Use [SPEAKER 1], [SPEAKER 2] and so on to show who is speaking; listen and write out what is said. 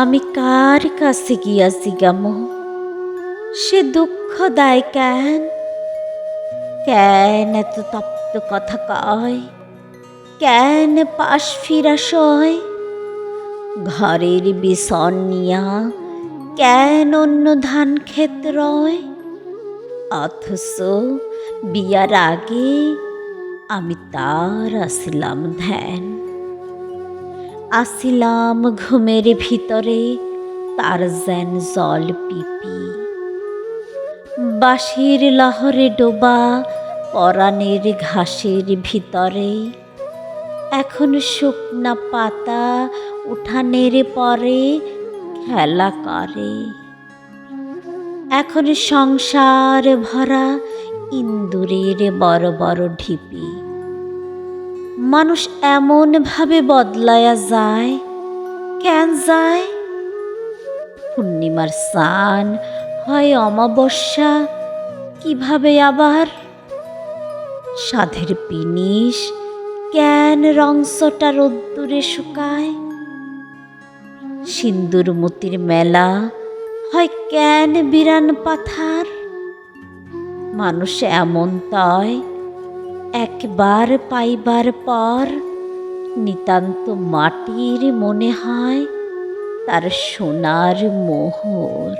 [SPEAKER 1] আমি কার কাছে গিয়াছি গাম সে দুঃখ দেয় কেন? কেন এত তপ্ত কথা কয়? কেন পাশ ফিরা সয়? ঘরের বিসন নিয়া কেন অন্য ধান ক্ষেত রয়? অথচ বিয়ার আগে আমি তার আসিলাম ধ্যান। আসিলাম ঘুমের ভিতরে, তার যেন জল পিপি। বাঁশির লহরে ডোবা পরাণের ঘাসের ভিতরে। এখন শুকনা পাতা উঠানের পরে খেলা করে। এখন সংসার ভরা ইন্দুরের বড় বড় ঢিপি। মানুষ এমন ভাবে বদলায়া যায়, কেন যায়? পূর্ণিমার স্নান হয় অমাবস্যা, কীভাবে আবার? সাধের পিনিস কেন রংসটা রোদ্দুরে শুকায়? সিন্দুর মতির মেলা হয় কেন বিরান পাথার? মানুষ এমন তয় একবার পাইবার পর নিতান্ত মাটির মনে হয় তার সোনার মোহর।